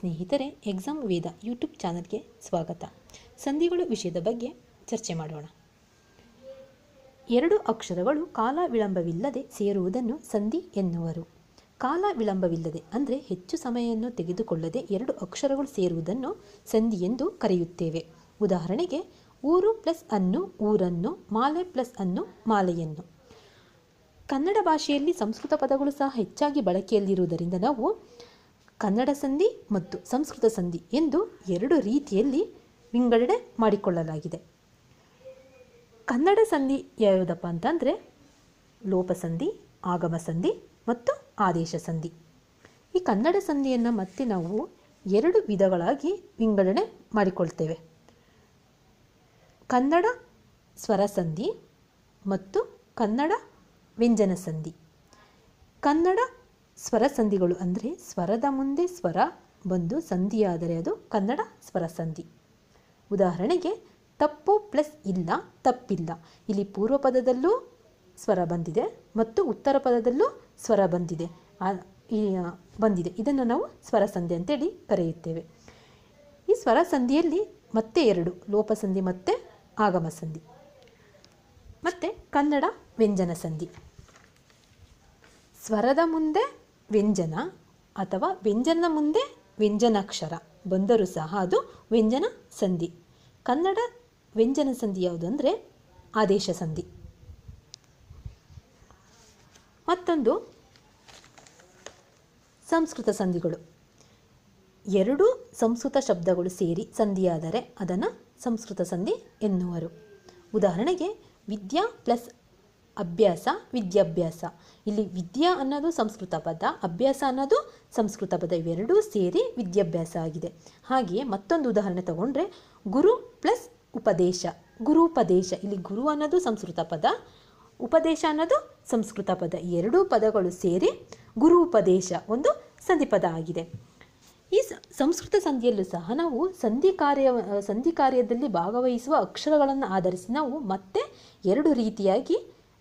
ಸ್ನೇಹಿತರೆ ಎಕ್ಸಾಮ್ ವೇದ ಯೂಟ್ಯೂಬ್ ಚಾನಲ್ಗೆ ಸ್ವಾಗತ. ಸಂಧಿಗಳು ವಿಷಯದ ಬಗ್ಗೆ ಚರ್ಚೆ ಮಾಡೋಣ. ಎರಡು ಅಕ್ಷರಗಳು ಕಾಲ ವಿಳಂಬವಿಲ್ಲದೆ ಸೇರುವುದನ್ನು ಸಂಧಿ ಎನ್ನುವರು. ಕಾಲ ವಿಳಂಬವಿಲ್ಲದೆ ಅಂದರೆ ಹೆಚ್ಚು ಸಮಯವನ್ನು ತೆಗೆದುಕೊಳ್ಳದೆ ಎರಡು ಅಕ್ಷರಗಳು ಸೇರುವುದನ್ನು ಸಂಧಿ ಎಂದು ಕರೆಯುತ್ತೇವೆ. ಉದಾಹರಣೆಗೆ, ಊರು ಪ್ಲಸ್ ಅನ್ನು ಊರನ್ನು, ಮಾಲೆ ಪ್ಲಸ್ ಅನ್ನು ಮಾಲೆಯನ್ನು. ಕನ್ನಡ ಭಾಷೆಯಲ್ಲಿ ಸಂಸ್ಕೃತ ಪದಗಳು ಸಹ ಹೆಚ್ಚಾಗಿ ಬಳಕೆಯಲ್ಲಿರುವುದರಿಂದ ನಾವು ಕನ್ನಡ ಸಂಧಿ ಮತ್ತು ಸಂಸ್ಕೃತ ಸಂಧಿ ಎಂದು ಎರಡು ರೀತಿಯಲ್ಲಿ ವಿಂಗಡಣೆ ಮಾಡಿಕೊಳ್ಳಲಾಗಿದೆ. ಕನ್ನಡ ಸಂಧಿ ಯಾವುದಪ್ಪ ಅಂತಂದರೆ ಲೋಪಸಂಧಿ ಆಗಮ ಸಂಧಿ ಮತ್ತು ಆದೇಶ ಸಂಧಿ. ಈ ಕನ್ನಡ ಸಂಧಿಯನ್ನು ಮತ್ತೆ ನಾವು ಎರಡು ವಿಧಗಳಾಗಿ ವಿಂಗಡಣೆ ಮಾಡಿಕೊಳ್ತೇವೆ. ಕನ್ನಡ ಸ್ವರ ಸಂಧಿ ಮತ್ತು ಕನ್ನಡ ವ್ಯಂಜನ ಸಂಧಿ. ಕನ್ನಡ ಸ್ವರ ಸಂಧಿಗಳು ಅಂದರೆ ಸ್ವರದ ಮುಂದೆ ಸ್ವರ, ಬಂದು ಸಂಧಿಯಾದರೆ ಅದು ಕನ್ನಡ ಸ್ವರ ಸಂಧಿ. ಉದಾಹರಣೆಗೆ, ತಪ್ಪು ಪ್ಲಸ್ ಇಲ್ಲ, ತಪ್ಪಿಲ್ಲ. ಇಲ್ಲಿ ಪೂರ್ವ ಪದದಲ್ಲೂ ಸ್ವರ ಬಂದಿದೆ ಮತ್ತು ಉತ್ತರ ಪದದಲ್ಲೂ ಸ್ವರ ಬಂದಿದೆ. ಬಂದಿದೆ. ಇದನ್ನು ನಾವು ಸ್ವರ ಸಂಧಿ ಅಂತೇಳಿ ಕರೆಯುತ್ತೇವೆ. ಈ ಸ್ವರ ಸಂಧಿಯಲ್ಲಿ ಮತ್ತೆ ಎರಡು ಲೋಪಸಂಧಿ ಮತ್ತು ಆಗಮ ಸಂಧಿ. ಮತ್ತು ಕನ್ನಡ ವ್ಯಂಜನ ಸಂಧಿ. ಸ್ವರದ ಮುಂದೆ ವ್ಯಂಜನ ಅಥವಾ ವ್ಯಂಜನದ ಮುಂದೆ ವ್ಯಂಜನಾಕ್ಷರ. ಬಂದರೂ ಸಹ ಅದು ವ್ಯಂಜನ ಸಂಧಿ. ಕನ್ನಡ ವ್ಯಂಜನ ಸಂಧಿ ಯಾವುದು ಅಂದರೆ ಆದೇಶ ಸಂಧಿ. ಮತ್ತೊಂದು, ಸಂಸ್ಕೃತ ಸಂಧಿಗಳು. ಎರಡು ಸಂಸ್ಕೃತ ಶಬ್ದಗಳು ಸೇರಿ ಸಂಧಿಯಾದರೆ ಅದನ್ನು ಸಂಸ್ಕೃತ ಸಂಧಿ ಎನ್ನುವರು. ಉದಾಹರಣೆಗೆ ವಿದ್ಯಾ ಪ್ಲಸ್ ಅಭ್ಯಾಸ, ವಿದ್ಯಾಭ್ಯಾಸ. ಇಲ್ಲಿ ವಿದ್ಯಾ ಅನ್ನೋದು ಸಂಸ್ಕೃತ ಪದ, ಅಭ್ಯಾಸ ಅನ್ನೋದು ಸಂಸ್ಕೃತ ಪದ. ಇವೆರಡೂ ಸೇರಿ ವಿದ್ಯಾಭ್ಯಾಸ ಆಗಿದೆ. ಹಾಗೆಯೇ ಮತ್ತೊಂದು ಉದಾಹರಣೆ ತಗೊಂಡ್ರೆ, ಗುರು ಪ್ಲಸ್ ಉಪದೇಶ. ಗುರುಪದೇಶ ಇಲ್ಲಿ ಗುರು ಅನ್ನೋದು ಸಂಸ್ಕೃತ ಪದ, ಉಪದೇಶ ಅನ್ನೋದು ಸಂಸ್ಕೃತ ಪದ. ಎರಡೂ ಪದಗಳು ಸೇರಿ ಗುರು ಉಪದೇಶ ಒಂದು ಸಂಧಿ ಪದ ಆಗಿದೆ. ಈ ಸಂಸ್ಕೃತ ಸಂಧಿಯಲ್ಲೂ ಸಹ ನಾವು ಸಂಧಿ ಕಾರ್ಯ, ಸಂಧಿ ಕಾರ್ಯದಲ್ಲಿ ಭಾಗವಹಿಸುವ ಅಕ್ಷರಗಳನ್ನು ಆಧರಿಸಿ ನಾವು ಮತ್ತೆ ಎರಡು ರೀತಿಯಾಗಿ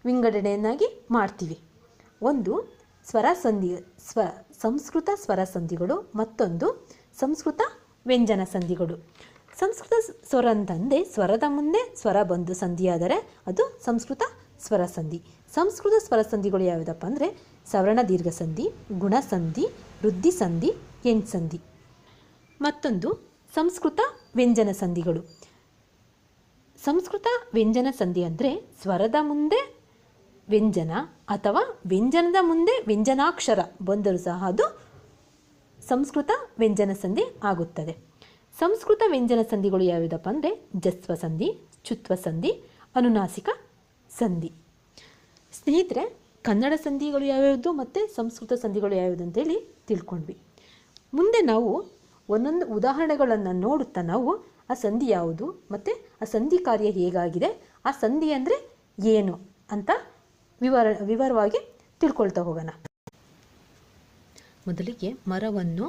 ವಿಂಗಡಣೆಯನ್ನಾಗಿ ಮಾಡ್ತೀವಿ. ಒಂದು, ಸ್ವರ ಸಂಧಿ, ಸ್ವ, ಸಂಸ್ಕೃತ ಸ್ವರ ಸಂಧಿಗಳು. ಮತ್ತೊಂದು, ಸಂಸ್ಕೃತ ವ್ಯಂಜನ ಸಂಧಿಗಳು. ಸಂಸ್ಕೃತ ಸ್ವರ ಅಂತಂದೆ ಸ್ವರದ ಮುಂದೆ ಸ್ವರ ಬಂದು ಸಂಧಿಯಾದರೆ ಅದು ಸಂಸ್ಕೃತ ಸ್ವರ ಸಂಧಿ. ಸಂಸ್ಕೃತ ಸ್ವರ ಸಂಧಿಗಳು ಯಾವುದಪ್ಪ ಅಂದರೆ ಸವರ್ಣ ದೀರ್ಘ ಸಂಧಿ, ಗುಣ ಸಂಧಿ, ವೃದ್ಧಿ ಸಂಧಿ, ಎಂಟ್ ಸಂಧಿ. ಮತ್ತೊಂದು, ಸಂಸ್ಕೃತ ವ್ಯಂಜನ ಸಂಧಿಗಳು. ಸಂಸ್ಕೃತ ವ್ಯಂಜನ ಸಂಧಿ ಅಂದರೆ ಸ್ವರದ ಮುಂದೆ ವ್ಯಂಜನ ಅಥವಾ ವ್ಯಂಜನದ ಮುಂದೆ ವ್ಯಂಜನಾಕ್ಷರ ಬಂದರೂ ಸಹ ಅದು ಸಂಸ್ಕೃತ ವ್ಯಂಜನ ಸಂಧಿ ಆಗುತ್ತದೆ. ಸಂಸ್ಕೃತ ವ್ಯಂಜನ ಸಂಧಿಗಳು ಯಾವುದಪ್ಪ ಅಂದರೆ ಜಸ್ವ ಸಂಧಿ ಚುತ್ವ ಸಂಧಿ, ಅನುನಾಸಿಕ ಸಂಧಿ. ಸ್ನೇಹಿತರೆ, ಕನ್ನಡ ಸಂಧಿಗಳು ಯಾವ್ಯಾವುದು ಮತ್ತು ಸಂಸ್ಕೃತ ಸಂಧಿಗಳು ಯಾವ್ಯಾವುದು ಅಂತೇಳಿ ತಿಳ್ಕೊಂಡ್ವಿ. ಮುಂದೆ ನಾವು ಒಂದೊಂದು ಉದಾಹರಣೆಗಳನ್ನು ನೋಡುತ್ತಾ ನಾವು ಆ ಸಂಧಿ ಯಾವುದು ಮತ್ತು ಆ ಸಂಧಿ ಕಾರ್ಯ ಹೇಗಾಗಿದೆ, ಆ ಸಂಧಿ ಅಂದರೆ ಏನು ಅಂತ ವಿವರ, ವಿವರವಾಗಿ ತಿಳ್ಕೊಳ್ತಾ ಹೋಗೋಣ. ಮೊದಲಿಗೆ ಮರವನ್ನು,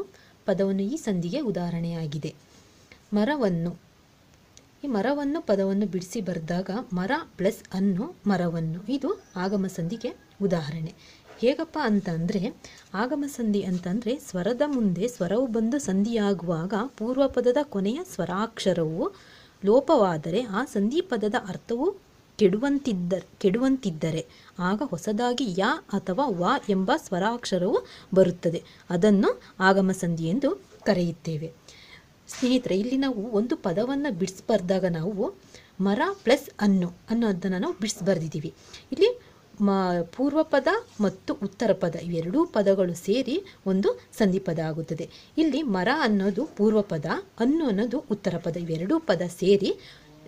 ಪದವನ್ನು ಈ ಸಂಧಿಗೆ ಉದಾಹರಣೆಯಾಗಿದೆ. ಮರವನ್ನು, ಈ ಮರವನ್ನು, ಪದವನ್ನು ಬಿಡಿಸಿ ಬರೆದಾಗ ಮರ ಪ್ಲಸ್ ಅನ್ನು, ಮರವನ್ನು, ಇದು ಆಗಮ ಸಂಧಿಗೆ ಉದಾಹರಣೆ. ಹೇಗಪ್ಪ ಅಂತ ಅಂದರೆ, ಆಗಮ ಸಂಧಿ ಅಂತಂದರೆ ಸ್ವರದ ಮುಂದೆ ಸ್ವರವು ಬಂದು ಸಂಧಿಯಾಗುವಾಗ ಪೂರ್ವ ಪದದ ಕೊನೆಯ ಸ್ವರಾಕ್ಷರವು ಲೋಪವಾದರೆ ಆ ಸಂಧಿ ಪದದ ಅರ್ಥವು ಕೆಡುವಂತಿದ್ದ, ಕೆಡುವಂತಿದ್ದರೆ, ಆಗ ಹೊಸದಾಗಿ ಯಾ ಅಥವಾ ವ ಎಂಬ ಸ್ವರಾಕ್ಷರವು ಬರುತ್ತದೆ. ಅದನ್ನು ಆಗಮ ಸಂಧಿ ಎಂದು ಕರೆಯುತ್ತೇವೆ. ಸ್ನೇಹಿತರೆ, ಇಲ್ಲಿ ನಾವು ಒಂದು ಪದವನ್ನು ಬಿಡಿಸಿ ನಾವು ಮರ ಪ್ಲಸ್ ಅನ್ನು, ಅನ್ನೋದನ್ನು ನಾವು ಬಿಡಿಸಿ ಬರೆದಿದ್ದೀವಿ ಇಲ್ಲಿ ಮ ಪೂರ್ವ ಪದ ಮತ್ತು ಉತ್ತರ ಪದ ಇವೆರಡೂ ಪದಗಳು ಸೇರಿ ಒಂದು ಸಂಧಿ ಪದ ಆಗುತ್ತದೆ. ಇಲ್ಲಿ ಮರ ಅನ್ನೋದು ಪೂರ್ವ ಪದ ಅನ್ನು ಅನ್ನೋದು ಉತ್ತರ ಪದ ಇವೆರಡೂ ಪದ ಸೇರಿ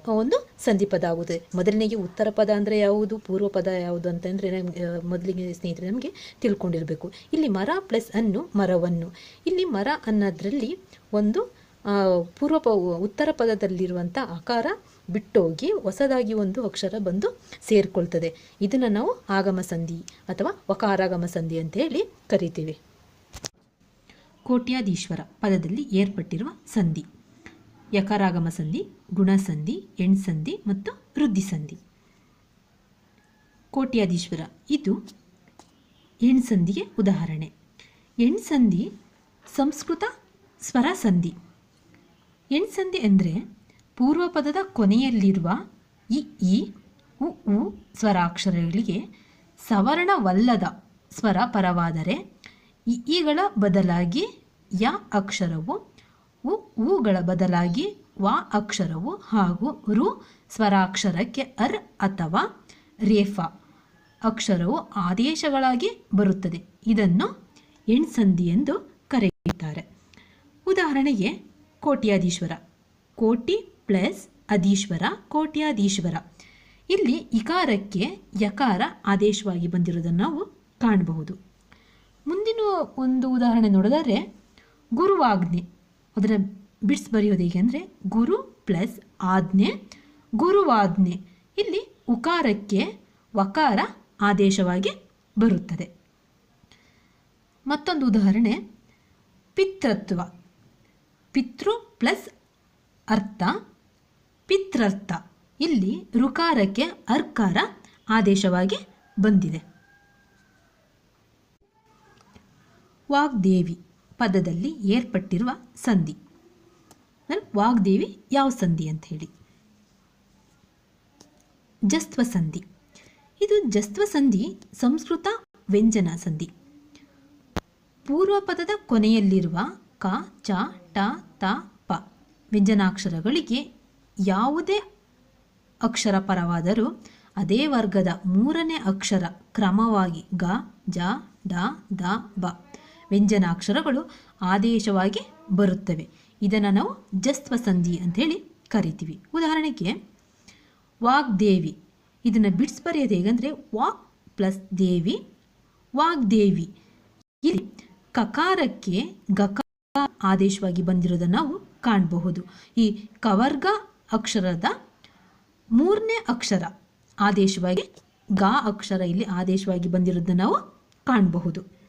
ಒಂದು ಸಂಧಿ ಪದ ಆಗುತ್ತದೆ ಮೊದಲನೆಗೆ ಉತ್ತರ ಪದ ಅಂದರೆ ಯಾವುದು, ಪೂರ್ವ ಪದ ಯಾವುದು ಅಂತಂದರೆ ನಮಗೆ ಮೊದಲಿಗೆ ಸ್ನೇಹಿತರೆ ನಮಗೆ ತಿಳ್ಕೊಂಡಿರಬೇಕು. ಇಲ್ಲಿ ಮರ ಪ್ಲಸ್ ಅನ್ನು, ಮರವನ್ನು. ಇಲ್ಲಿ ಮರ ಅನ್ನೋದ್ರಲ್ಲಿ ಒಂದು ಪೂರ್ವ ಪ, ಉತ್ತರ ಪದದಲ್ಲಿರುವಂಥ ಆಕಾರ ಬಿಟ್ಟೋಗಿ ಹೊಸದಾಗಿ ಒಂದು ಅಕ್ಷರ ಬಂದು ಸೇರಿಕೊಳ್ತದೆ. ಇದನ್ನು ನಾವು ಆಗಮ ಸಂಧಿ ಅಥವಾ ವಕಾರಾಗಮ ಸಂಧಿ ಅಂತ ಹೇಳಿ ಕರಿತೀವಿ. ಕೋಟ್ಯಾಧೀಶ್ವರ ಪದದಲ್ಲಿ ಏರ್ಪಟ್ಟಿರುವ ಸಂಧಿ. ಯಕಾರಾಗಮ ಸಂಧಿ ಗುಣಸಂಧಿ ಎಣ್ಸಂಧಿ ಮತ್ತು ವೃದ್ಧಿಸಂಧಿ ಕೋಟ್ಯಾಧೀಶ್ವರ, ಇದು ಹೆಣ್ಸಂಧಿಗೆ ಉದಾಹರಣೆ. ಹೆಣ್ಸಂಧಿ ಸಂಸ್ಕೃತ ಸ್ವರ ಸಂಧಿ. ಎಣ್ಸಂಧಿ ಅಂದರೆ ಪೂರ್ವ ಪದದ ಕೊನೆಯಲ್ಲಿರುವ ಇ ಇ, ಉ ಉ ಸ್ವರಾಕ್ಷರಗಳಿಗೆ ಸವರ್ಣವಲ್ಲದ ಸ್ವರ ಪರವಾದರೆ ಇ, ಇಗಳ ಬದಲಾಗಿ ಯ ಅಕ್ಷರವು ಉ ಊಗಳ ಬದಲಾಗಿ ವ ಅಕ್ಷರವು ಹಾಗೂ ರು ಸ್ವರಾಕ್ಷರಕ್ಕೆ ಅರ್ ಅಥವಾ ರೇಫಾ ಅಕ್ಷರವು ಆದೇಶಗಳಾಗಿ ಬರುತ್ತದೆ. ಇದನ್ನು ಎಣ್ಸಂಧಿ ಎಂದು ಕರೆಯುತ್ತಾರೆ. ಉದಾಹರಣೆಗೆ ಕೋಟ್ಯಾಧೀಶ್ವರ. ಕೋಟಿ ಪ್ಲಸ್ ಅಧೀಶ್ವರ, ಕೋಟ್ಯಾಧೀಶ್ವರ. ಇಲ್ಲಿ ಇಕಾರಕ್ಕೆ ಯಕಾರ ಆದೇಶವಾಗಿ ಬಂದಿರುವುದನ್ನು ನಾವು ಕಾಣಬಹುದು. ಮುಂದಿನ ಒಂದು ಉದಾಹರಣೆ ನೋಡಿದರೆ ಗುರುವಾಜ್ಞೆ ಅದರ ಬಿಡ್ಸ್ ಬರೆಯೋದು ಹೇಗೆ ಅಂದರೆ ಗುರು ಪ್ಲಸ್ ಆಜ್ಞೆ, ಗುರುವಾಜ್ಞೆ. ಇಲ್ಲಿ ಉಕಾರಕ್ಕೆ ವಕಾರ ಆದೇಶವಾಗಿ ಬರುತ್ತದೆ. ಮತ್ತೊಂದು ಉದಾಹರಣೆ, ಪಿತೃತ್ವ. ಪಿತೃ ಪ್ಲಸ್ ಅರ್ಥ, ಪಿತೃರ್ಥ. ಇಲ್ಲಿ ಋಕಾರಕ್ಕೆ ಅರ್ಕಾರ ಆದೇಶವಾಗಿ ಬಂದಿದೆ. ವಾಗ್ದೇವಿ. ಪದದಲ್ಲಿ ಏರ್ಪಟ್ಟಿರುವ ಸಂಧಿ. ವಾಗ್ದೇವಿ ಯಾವ ಸಂಧಿ ಅಂತ ಹೇಳಿ. ಜಸ್ತ್ವ ಸಂಧಿ ಇದು ಜಸ್ತ್ವ ಸಂಧಿ ಸಂಸ್ಕೃತ ವ್ಯಂಜನ ಸಂಧಿ. ಪೂರ್ವ ಪದದ ಕೊನೆಯಲ್ಲಿರುವ ಕ, ಚ, ಟ, ತ, ಪ ವ್ಯಂಜನಾಕ್ಷರಗಳಿಗೆ ಯಾವುದೇ ಅಕ್ಷರ ಪರವಾದರೂ ಅದೇ ವರ್ಗದ ಮೂರನೇ ಅಕ್ಷರ ಕ್ರಮವಾಗಿ ಗ, ಜ, ಡ, ದ, ಬ ವ್ಯಂಜನಾಕ್ಷರಗಳು ಆದೇಶವಾಗಿ ಬರುತ್ತವೆ. ಇದನ್ನು ನಾವು ಜಸ್ತ್ವ ಸಂಧಿ ಅಂಥೇಳಿ ಕರಿತೀವಿ. ಉದಾಹರಣೆಗೆ, ವಾಗ್ದೇವಿ. ಇದನ್ನು ಬಿಡ್ಸ್ ಬರೆಯೋದು ಹೇಗಂದರೆ, ವಾಕ್ ಪ್ಲಸ್ ದೇವಿ, ವಾಗ್ದೇವಿ. ಇಲ್ಲಿ ಕಕಾರಕ್ಕೆ ಗಕಾರ ಆದೇಶವಾಗಿ ಬಂದಿರೋದನ್ನು ನಾವು ಕಾಣಬಹುದು. ಈ ಕವರ್ಗ ಅಕ್ಷರದ ಮೂರನೇ ಅಕ್ಷರ ಆದೇಶವಾಗಿ, ಗಾ ಅಕ್ಷರ ಇಲ್ಲಿ ಆದೇಶವಾಗಿ ಬಂದಿರೋದನ್ನು ನಾವು ಕಾಣಬಹುದು.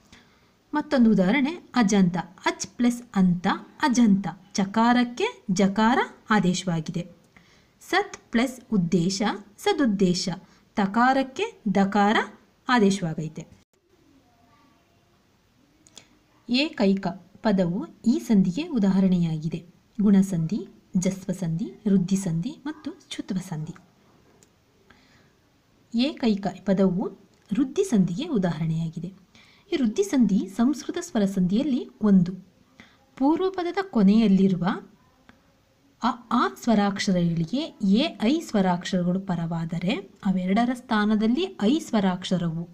ಮತ್ತೊಂದು ಉದಾಹರಣೆ, ಅಜಂತ. ಅಚ್ ಪ್ಲಸ್ ಅಂತ, ಅಜಂತ. ಚಕಾರಕ್ಕೆ ಜಕಾರ ಆದೇಶವಾಗಿದೆ. ಸತ್ ಪ್ಲಸ್ ಉದ್ದೇಶ, ಸದುದ್ದೇಶ. ತಕಾರಕ್ಕೆ ದಕಾರ ಆದೇಶವಾಗೈತೆ. ಏಕೈಕ ಪದವು ಈ ಸಂಧಿಗೆ ಉದಾಹರಣೆಯಾಗಿದೆ. ಗುಣಸಂಧಿ, ಜಸ್ವಸಂಧಿ, ವೃದ್ಧಿಸಂಧಿ ಮತ್ತು ಚುತ್ವ ಸಂಧಿ ಏಕೈಕ ಪದವು ವೃದ್ಧಿಸಂಧಿಗೆ ಉದಾಹರಣೆಯಾಗಿದೆ. ಈ ವೃದ್ಧಿಸಂಧಿ ಸಂಸ್ಕೃತ ಸ್ವರ ಸಂಧಿಯಲ್ಲಿ ಒಂದು. ಪೂರ್ವ ಪದದ ಕೊನೆಯಲ್ಲಿರುವ ಅ, ಆ ಸ್ವರಾಕ್ಷರಗಳಿಗೆ ಎ, ಐ ಸ್ವರಾಕ್ಷರಗಳು ಪರವಾದರೆ ಅವೆರಡರ ಸ್ಥಾನದಲ್ಲಿ ಐ ಸ್ವರಾಕ್ಷರವು.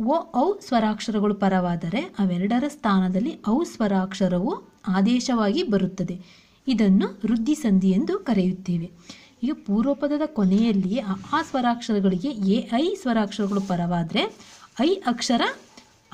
ಓ ಔ ಸ್ವರಾಕ್ಷರಗಳು ಪರವಾದರೆ ಅವೆರಡರ ಸ್ಥಾನದಲ್ಲಿ ಔ ಸ್ವರಾಕ್ಷರವು ಆದೇಶವಾಗಿ ಬರುತ್ತದೆ. ಇದನ್ನು ವೃದ್ಧಿಸಂಧಿ ಎಂದು ಕರೆಯುತ್ತೇವೆ. ಈಗ ಪೂರ್ವಪದದ ಕೊನೆಯಲ್ಲಿ ಆ ಸ್ವರಾಕ್ಷರಗಳಿಗೆ ಎ, ಐ ಸ್ವರಾಕ್ಷರಗಳು ಪರವಾದರೆ ಐ ಅಕ್ಷರ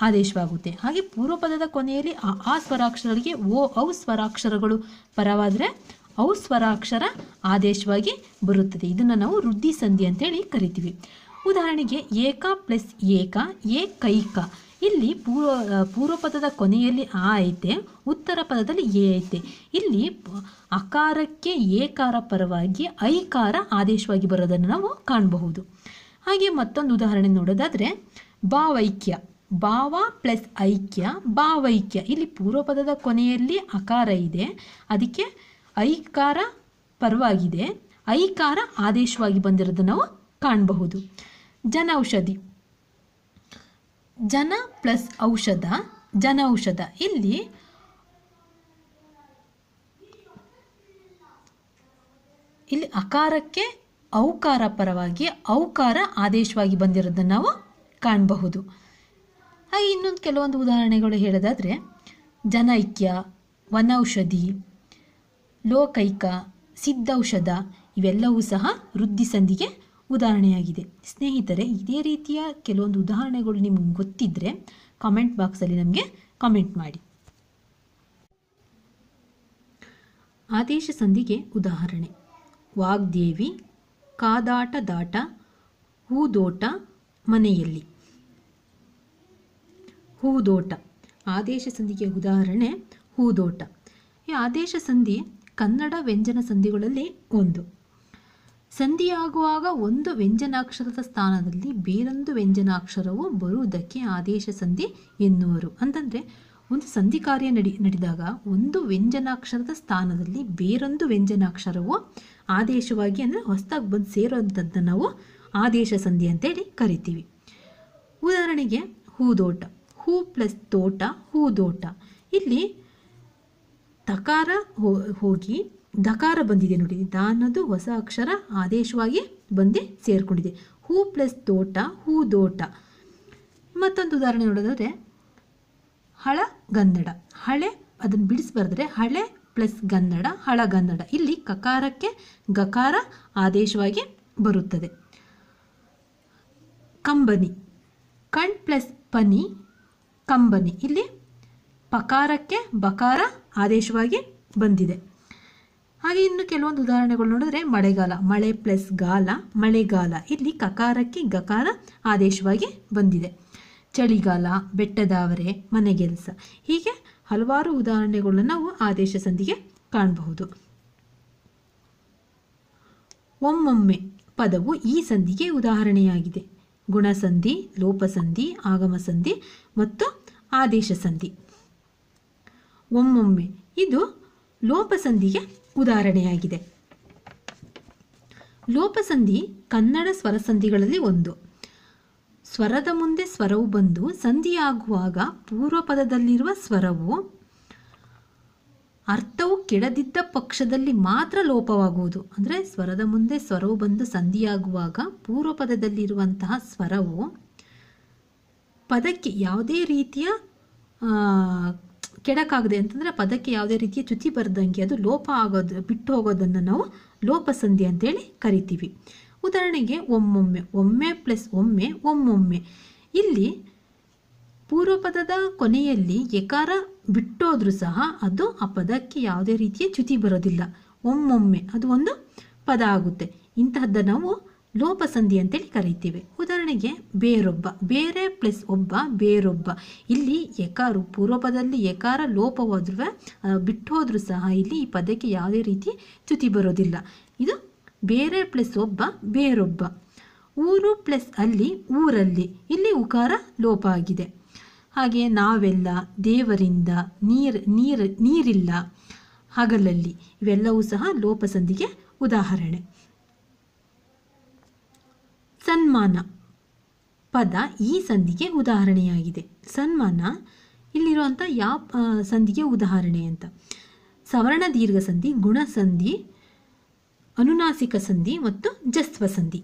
ಆದೇಶವಾಗುತ್ತೆ. ಹಾಗೆ ಪೂರ್ವಪದದ ಕೊನೆಯಲ್ಲಿ ಆ ಆ ಸ್ವರಾಕ್ಷರಗಳಿಗೆ ಓ, ಔ ಸ್ವರಾಕ್ಷರಗಳು. ಪರವಾದರೆ ಔ ಸ್ವರಾಕ್ಷರ ಆದೇಶವಾಗಿ ಬರುತ್ತದೆ. ಇದನ್ನು ನಾವು ವೃದ್ಧಿ ಸಂಧಿ ಅಂತೇಳಿ ಕರಿತೀವಿ. ಉದಾಹರಣೆಗೆ ಏಕ ಪ್ಲಸ್ ಏಕ ಏಕೈಕ ಇಲ್ಲಿ ಪೂರ್ವ ಪೂರ್ವಪದದ ಕೊನೆಯಲ್ಲಿ ಆ ಐತೆ, ಉತ್ತರ ಪದದಲ್ಲಿ ಎ ಐತೆ. ಇಲ್ಲಿ ಅಕಾರಕ್ಕೆ ಏಕಾರ ಪರವಾಗಿ ಐಕಾರ ಆದೇಶವಾಗಿ ಬರೋದನ್ನು ನಾವು ಕಾಣಬಹುದು. ಹಾಗೆ ಮತ್ತೊಂದು ಉದಾಹರಣೆ ನೋಡೋದಾದರೆ ಭಾವೈಕ್ಯ. ಭಾವ ಪ್ಲಸ್ ಐಕ್ಯ, ಭಾವೈಕ್ಯ. ಇಲ್ಲಿ ಪೂರ್ವಪದದ ಕೊನೆಯಲ್ಲಿ ಅಕಾರ ಇದೆ. ಅದಕ್ಕೆ ಐಕಾರ ಪರವಾಗಿದೆ. ಐಕಾರ ಆದೇಶವಾಗಿ ಬಂದಿರೋದು ನಾವು ಕಾಣಬಹುದು. ಜನೌಷಧಿ. ಜನ ಪ್ಲಸ್ ಔಷಧ, ಜನೌಷಧ. ಇಲ್ಲಿ ಇಲ್ಲಿ ಅಕಾರಕ್ಕೆ ಔಕಾರ ಪರವಾಗಿ, ಔಕಾರ ಆದೇಶವಾಗಿ ಬಂದಿರೋದನ್ನು ನಾವು ಕಾಣಬಹುದು. ಹಾಗೆ ಇನ್ನೊಂದು ಕೆಲವೊಂದು ಉದಾಹರಣೆಗಳು ಹೇಳೋದಾದರೆ, ಜನೈಕ್ಯ, ವನೌಷಧಿ, ಲೋಕೈಕ, ಸಿದ್ಧೌಷಧ ಇವೆಲ್ಲವೂ ಸಹ ವೃದ್ಧಿ ಸಂಧಿಗೆ ಉದಾಹರಣೆಯಾಗಿದೆ. ಸ್ನೇಹಿತರೆ, ಇದೇ ರೀತಿಯ ಕೆಲವೊಂದು ಉದಾಹರಣೆಗಳು ನಿಮ್ಗೆ ಗೊತ್ತಿದ್ದರೆ ಕಾಮೆಂಟ್ ಬಾಕ್ಸಲ್ಲಿ ನಮಗೆ ಕಾಮೆಂಟ್ ಮಾಡಿ. ಆದೇಶ ಸಂಧಿಗೆ ಉದಾಹರಣೆ. ವಾಗ್ದೇವಿ, ಕಾದಾಟ ದಾಟ, ಹೂದೋಟ ಮನೆಯಲ್ಲಿ. ಹೂದೋಟ. ಆದೇಶ ಸಂಧಿಗೆ ಉದಾಹರಣೆ, ಹೂದೋಟ. ಈ ಆದೇಶ ಸಂಧಿ ಕನ್ನಡ ವ್ಯಂಜನ ಸಂಧಿಗಳಲ್ಲಿ ಒಂದು. ಸಂಧಿಯಾಗುವಾಗ ಒಂದು ವ್ಯಂಜನಾಕ್ಷರದ ಸ್ಥಾನದಲ್ಲಿ ಬೇರೊಂದು ವ್ಯಂಜನಾಕ್ಷರವು ಬರುವುದಕ್ಕೆ ಆದೇಶ ಸಂಧಿ ಎನ್ನುವರು. ಅಂತಂದರೆ, ಒಂದು ಸಂಧಿ ಕಾರ್ಯ ನಡಿ, ನಡೆದಾಗ ಒಂದು ವ್ಯಂಜನಾಕ್ಷರದ ಸ್ಥಾನದಲ್ಲಿ ಬೇರೊಂದು ವ್ಯಂಜನಾಕ್ಷರವು ಆದೇಶವಾಗಿ ಅಂದರೆ ಹೊಸದಾಗಿ ಬಂದು ಸೇರುವಂಥದ್ದನ್ನು ನಾವು ಆದೇಶ ಸಂಧಿ ಅಂತೇಳಿ ಕರಿತೀವಿ. ಉದಾಹರಣೆಗೆ ಹೂದೋಟ ಹೂ ಪ್ಲಸ್ ತೋಟ ಹೂದೋಟ ಇಲ್ಲಿ ತಕಾರ ಹೋಗಿ ದಕಾರ ಬಂದಿದೆ ನೋಡಿ. ದ ಅನ್ನೋದು ಹೊಸ ಅಕ್ಷರ ಆದೇಶವಾಗಿ ಬಂದು ಸೇರಿಕೊಂಡಿದೆ. ಹೂ ಪ್ಲಸ್ ತೋಟ ಹೂದೋಟ ಮತ್ತೊಂದು ಉದಾಹರಣೆ ನೋಡೋದಾದರೆ ಗನ್ನಡ ಹಳೆ ಅದನ್ನು ಬಿಡಿಸ್ಬಾರ್ದ್ರೆ ಹಳೆ ಪ್ಲಸ್ ಗನ್ನಡ ಹಳಗನ್ನಡ ಇಲ್ಲಿ ಕಕಾರಕ್ಕೆ ಗಕಾರ ಆದೇಶವಾಗಿ ಬರುತ್ತದೆ. ಕಂಬನಿ. ಕಣ್ ಪ್ಲಸ್ ಪನಿ, ಕಂಬನಿ. ಇಲ್ಲಿ ಪಕಾರಕ್ಕೆ ಬಕಾರ ಆದೇಶವಾಗಿ ಬಂದಿದೆ. ಹಾಗೆ ಇನ್ನು ಕೆಲವೊಂದು ಉದಾಹರಣೆಗಳು ನೋಡಿದ್ರೆ ಮಳೆಗಾಲ, ಮಳೆ ಪ್ಲಸ್ ಗಾಲ, ಮಳೆಗಾಲ. ಇಲ್ಲಿ ಕಕಾರಕ್ಕೆ ಗಕಾರ ಆದೇಶವಾಗಿ ಬಂದಿದೆ. ಚಳಿಗಾಲ ಬೆಟ್ಟದಾವರೆ ಮನೆಗೆಲಸ ಹೀಗೆ ಹಲವಾರು ಉದಾಹರಣೆಗಳನ್ನು ನಾವು ಆದೇಶ ಸಂಧಿಗೆ ಕಾಣಬಹುದು. ಒಮ್ಮೊಮ್ಮೆ ಪದವು ಈ ಸಂಧಿಗೆ ಉದಾಹರಣೆಯಾಗಿದೆ. ಗುಣಸಂಧಿ, ಲೋಪಸಂಧಿ ಆಗಮ ಸಂಧಿ ಮತ್ತು ಆದೇಶ ಸಂಧಿ ಒಮ್ಮೊಮ್ಮೆ ಇದು ಲೋಪಸಂಧಿಗೆ ಉದಾಹರಣೆಯಾಗಿದೆ. ಲೋಪಸಂಧಿ ಕನ್ನಡ ಸ್ವರಸಂಧಿಗಳಲ್ಲಿ ಒಂದು. ಸ್ವರದ ಮುಂದೆ ಸ್ವರವು ಬಂದು ಸಂಧಿಯಾಗುವಾಗ ಪೂರ್ವ ಪದದಲ್ಲಿರುವ ಸ್ವರವು ಅರ್ಥವು ಕೆಡದಿದ್ದ ಪಕ್ಷದಲ್ಲಿ ಮಾತ್ರ ಲೋಪವಾಗುವುದು. ಅಂದರೆ ಸ್ವರದ ಮುಂದೆ ಸ್ವರವು ಬಂದು ಸಂಧಿಯಾಗುವಾಗ ಪೂರ್ವ ಪದದಲ್ಲಿರುವಂತಹ ಸ್ವರವು ಪದಕ್ಕೆ ಯಾವುದೇ ರೀತಿಯ ಕೆಡಕಾಗದೆ ಅಂತಂದರೆ ಪದಕ್ಕೆ ಯಾವುದೇ ರೀತಿಯ ಚ್ಯುತಿ ಬರೆದಂಗೆ ಅದು ಲೋಪ ಆಗೋದು, ಬಿಟ್ಟು ಹೋಗೋದನ್ನು ನಾವು ಲೋಪಸಂಧಿ ಅಂತೇಳಿ ಕರಿತೀವಿ. ಉದಾಹರಣೆಗೆ ಒಮ್ಮೊಮ್ಮೆ, ಒಮ್ಮೆ ಪ್ಲಸ್ ಒಮ್ಮೆ, ಒಮ್ಮೊಮ್ಮೆ. ಇಲ್ಲಿ ಪೂರ್ವಪದದ ಕೊನೆಯಲ್ಲಿ ಎಕಾರ ಬಿಟ್ಟೋದ್ರೂ ಸಹ ಅದು ಆ ಪದಕ್ಕೆ ಯಾವುದೇ ರೀತಿಯ ಚ್ಯುತಿ ಬರೋದಿಲ್ಲ. ಒಮ್ಮೊಮ್ಮೆ ಅದು ಒಂದು ಪದ ಆಗುತ್ತೆ. ಇಂತಹದ್ದನ್ನು ನಾವು ಲೋಪಸಂಧಿ ಅಂತೇಳಿ ಕರೀತೀವಿ. ಉದಾಹರಣೆಗೆ ಬೇರೊಬ್ಬ, ಬೇರೆ ಪ್ಲಸ್ ಒಬ್ಬ, ಬೇರೊಬ್ಬ. ಇಲ್ಲಿ ಯಕಾರು ಪೂರ್ವಪದದಲ್ಲಿ ಎಕಾರ ಲೋಪವಾದ್ರೂ ಬಿಟ್ಟು ಹೋದ್ರೂ ಸಹ ಇಲ್ಲಿ ಈ ಪದಕ್ಕೆ ಯಾವುದೇ ರೀತಿ ಚ್ಯುತಿ ಬರೋದಿಲ್ಲ. ಇದು ಬೇರೆ ಪ್ಲಸ್ ಒಬ್ಬ, ಬೇರೊಬ್ಬ. ಊರು ಪ್ಲಸ್ ಅಲ್ಲಿ, ಊರಲ್ಲಿ. ಇಲ್ಲಿ ಉಕಾರ, ಲೋಪ ಆಗಿದೆ. ಹಾಗೆ ನಾವೆಲ್ಲ ದೇವರಿಂದ ನೀರ್ ನೀರ್, ನೀರಿಲ್ಲ ಹಗಲಲ್ಲಿ. ಇವೆಲ್ಲವೂ ಸಹ ಲೋಪಸಂಧಿಗೆ ಉದಾಹರಣೆ. ಸನ್ಮಾನ ಪದ ಈ ಸಂಧಿಗೆ ಉದಾಹರಣೆಯಾಗಿದೆ. ಸನ್ಮಾನ ಇಲ್ಲಿರುವಂಥ ಯಾವ ಸಂಧಿಗೆ ಉದಾಹರಣೆ ಅಂತ. ಸವರ್ಣ ದೀರ್ಘ ಸಂಧಿ, ಗುಣ ಸಂಧಿ, ಅನುನಾಸಿಕ ಸಂಧಿ ಮತ್ತು ಜಸ್ವ ಸಂಧಿ.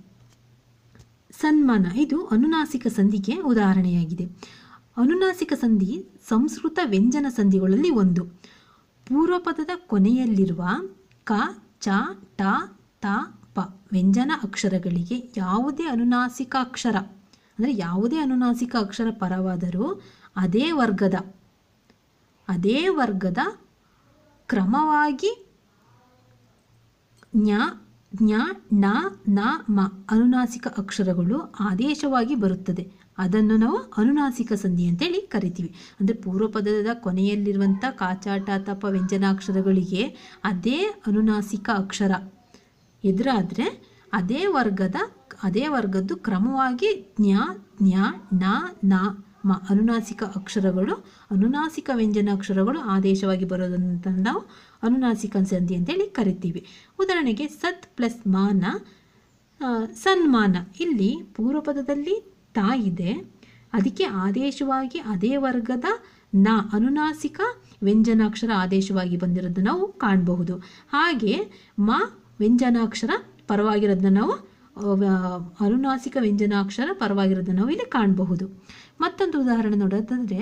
ಸನ್ಮಾನ ಇದು ಅನುನಾಸಿಕ ಸಂಧಿಗೆ ಉದಾಹರಣೆಯಾಗಿದೆ. ಅನುನಾಸಿಕ ಸಂಧಿ ಸಂಸ್ಕೃತ ವ್ಯಂಜನ ಸಂಧಿಗಳಲ್ಲಿ ಒಂದು. ಪೂರ್ವಪದದ ಕೊನೆಯಲ್ಲಿರುವ ಕ, ಚ, ಟ, ತ, ಪ ವ್ಯಂಜನ ಅಕ್ಷರಗಳಿಗೆ ಯಾವುದೇ ಅನುನಾಸಿಕ ಅಕ್ಷರ ಅಂದರೆ ಯಾವುದೇ ಅನುನಾಸಿಕ ಅಕ್ಷರ ಪರವಾದರೂ ಅದೇ ವರ್ಗದ ಅದೇ ವರ್ಗದ ಕ್ರಮವಾಗಿ ಜ್ಞ ಜ್ಞ ನ ನ, ಮ ಅನುನಾಸಿಕ ಅಕ್ಷರಗಳು ಆದೇಶವಾಗಿ ಬರುತ್ತದೆ. ಅದನ್ನು ನಾವು ಅನುನಾಸಿಕ ಸಂಧಿ ಅಂತೇಳಿ ಕರಿತೀವಿ. ಅಂದರೆ ಪೂರ್ವಪದದ ಕೊನೆಯಲ್ಲಿರುವಂಥ ಕಾಚಾಟ ತಪ ವ್ಯಂಜನಾಕ್ಷರಗಳಿಗೆ ಅದೇ ಅನುನಾಸಿಕ ಅಕ್ಷರ. ಎದುರಾದರೆ ಅದೇ ವರ್ಗದ, ಅದೇ ವರ್ಗದ್ದು ಕ್ರಮವಾಗಿ ಜ್ಞ ಜ್ಞ, ನ ನ, ಮ ಅನುನಾಸಿಕ ಅಕ್ಷರಗಳು, ಅನುನಾಸಿಕ ವ್ಯಂಜನಾಕ್ಷರಗಳು ಆದೇಶವಾಗಿ ಬರೋದಂತ ನಾವು ಅನುನಾಸಿಕ ಸಂಧಿ ಅಂತೇಳಿ ಕರಿತೀವಿ. ಉದಾಹರಣೆಗೆ ಸತ್ ಪ್ಲಸ್ ಮಾನ ಸನ್ಮಾನ. ಇಲ್ಲಿ ಪೂರ್ವಪದದಲ್ಲಿ ತಾ ಇದೆ. ಅದಕ್ಕೆ ಆದೇಶವಾಗಿ ಅದೇ ವರ್ಗದ ನ ಅನುನಾಸಿಕ ವ್ಯಂಜನಾಕ್ಷರ ಆದೇಶವಾಗಿ ಬಂದಿರೋದನ್ನ ನಾವು ಕಾಣಬಹುದು. ಹಾಗೆ ಮ ವ್ಯಂಜನಾಕ್ಷರ ಪರವಾಗಿರೋದನ್ನ ನಾವು ಅನುನಾಸಿಕ ವ್ಯಂಜನಾಕ್ಷರ ಪರವಾಗಿರೋದನ್ನ ನಾವು ಇಲ್ಲಿ ಕಾಣಬಹುದು. ಮತ್ತೊಂದು ಉದಾಹರಣೆ ನೋಡೋದಾದರೆ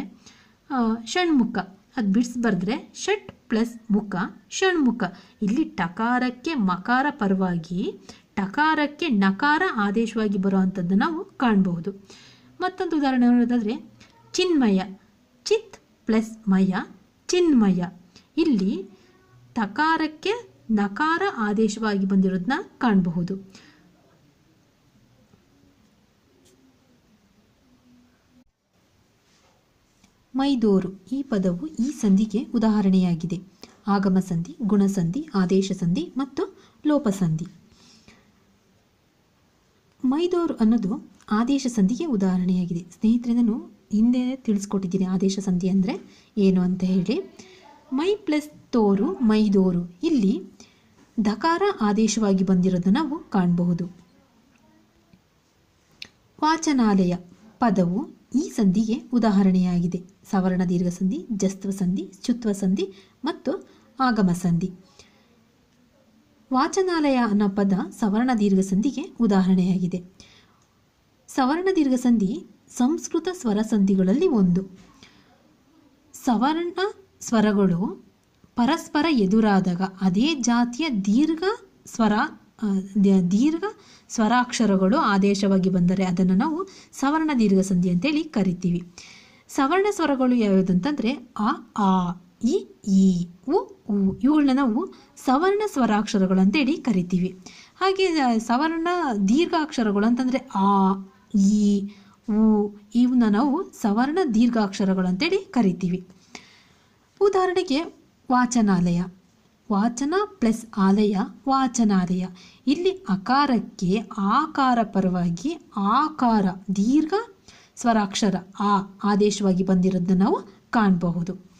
ಷಣ್ಮುಖ. ಅದು ಬಿಡಿಸಿ ಬರೆದ್ರೆ ಷಟ್ ಪ್ಲಸ್ ಮುಖ, ಷಣ್ಮುಖ. ಇಲ್ಲಿ ಟಕಾರಕ್ಕೆ ಮಕಾರ ಪರವಾಗಿ ಟಕಾರಕ್ಕೆ ನಕಾರ ಆದೇಶವಾಗಿ ಬರುವಂಥದ್ದು ನಾವು ಕಾಣಬಹುದು. ಮತ್ತೊಂದು ಉದಾಹರಣೆ ನೋಡೋದಾದರೆ, ಚಿನ್ಮಯ. ಚಿತ್ ಪ್ಲಸ್ ಮಯ, ಚಿನ್ಮಯ. ಇಲ್ಲಿ ತಕಾರಕ್ಕೆ ನಕಾರ ಆದೇಶವಾಗಿ ಬಂದಿರೋದನ್ನ ಕಾಣಬಹುದು. ಮೈದೋರು. ಈ ಪದವು ಈ ಸಂಧಿಗೆ ಉದಾಹರಣೆಯಾಗಿದೆ. ಆಗಮ ಸಂಧಿ ಗುಣಸಂಧಿ ಆದೇಶ ಸಂಧಿ ಮತ್ತು ಲೋಪಸಂಧಿ. ಮೈದೋರು ಅನ್ನೋದು ಆದೇಶ ಸಂಧಿಗೆ ಉದಾಹರಣೆಯಾಗಿದೆ. ಸ್ನೇಹಿತರೆ ನಾನು ಹಿಂದೆ ತಿಳಿಸ್ಕೊಟ್ಟಿದ್ದೀನಿ ಆದೇಶ ಸಂಧಿ ಅಂದರೆ ಏನು ಅಂತ ಹೇಳಿ. ಮೈ ಪ್ಲಸ್ ತೋರು ಮೈದೋರು ಇಲ್ಲಿ ಧಕಾರ ಆದೇಶವಾಗಿ ಬಂದಿರೋದನ್ನು ನಾವು ಕಾಣಬಹುದು. ವಾಚನಾಲಯ ಪದವು ಈ ಸಂಧಿಗೆ ಉದಾಹರಣೆಯಾಗಿದೆ. ಸವರ್ಣ ದೀರ್ಘ ಸಂಧಿ, ಜಸ್ತ್ವ ಸಂಧಿ ಚುತ್ವ ಸಂಧಿ ಮತ್ತು ಆಗಮ ಸಂಧಿ. ವಾಚನಾಲಯ ಅನ್ನೋ ಪದ ಸವರ್ಣ ದೀರ್ಘ ಸಂಧಿಗೆ ಉದಾಹರಣೆಯಾಗಿದೆ. ಸವರ್ಣ ದೀರ್ಘ ಸಂಧಿ ಸಂಸ್ಕೃತ ಸ್ವರ ಸಂಧಿಗಳಲ್ಲಿ ಒಂದು. ಸವರ್ಣ ಸ್ವರಗಳು ಪರಸ್ಪರ ಎದುರಾದಾಗ ಅದೇ ಜಾತಿಯ ದೀರ್ಘ ಸ್ವರ ದೀರ್ಘ ಸ್ವರಾಕ್ಷರಗಳು ಆದೇಶವಾಗಿ ಬಂದರೆ ಅದನ್ನು ನಾವು ಸವರ್ಣ ದೀರ್ಘ ಸಂಧಿ ಅಂತೇಳಿ ಕರಿತೀವಿ. ಸವರ್ಣ ಸ್ವರಗಳು ಯಾವ್ಯಾವುದು ಅಂತಂದರೆ ಅ, ಆ. ಇ, ಈ, ಉ ಉ ಇವುಗಳನ್ನ ನಾವು ಸವರ್ಣ ಸ್ವರಾಕ್ಷರಗಳು ಅಂತೇಳಿ ಕರಿತೀವಿ. ಹಾಗೆ ಸವರ್ಣ ದೀರ್ಘಾಕ್ಷರಗಳು ಅಂತಂದರೆ ಆ, ಈ, ಉ ಇವನ್ನ ನಾವು ಸವರ್ಣ ದೀರ್ಘಾಕ್ಷರಗಳು ಅಂತೇಳಿ ಕರಿತೀವಿ. ಉದಾಹರಣೆಗೆ ವಾಚನಾಲಯ. ವಾಚನ ಪ್ಲಸ್ ಆಲಯ, ವಾಚನಾಲಯ. ಇಲ್ಲಿ ಅಕಾರಕ್ಕೆ ಆಕಾರ ಪರವಾಗಿ ಆಕಾರ ದೀರ್ಘ ಸ್ವರಾಕ್ಷರ, ಆ ಆದೇಶವಾಗಿ ಬಂದಿರೋದನ್ನ ನಾವು ಕಾಣಬಹುದು.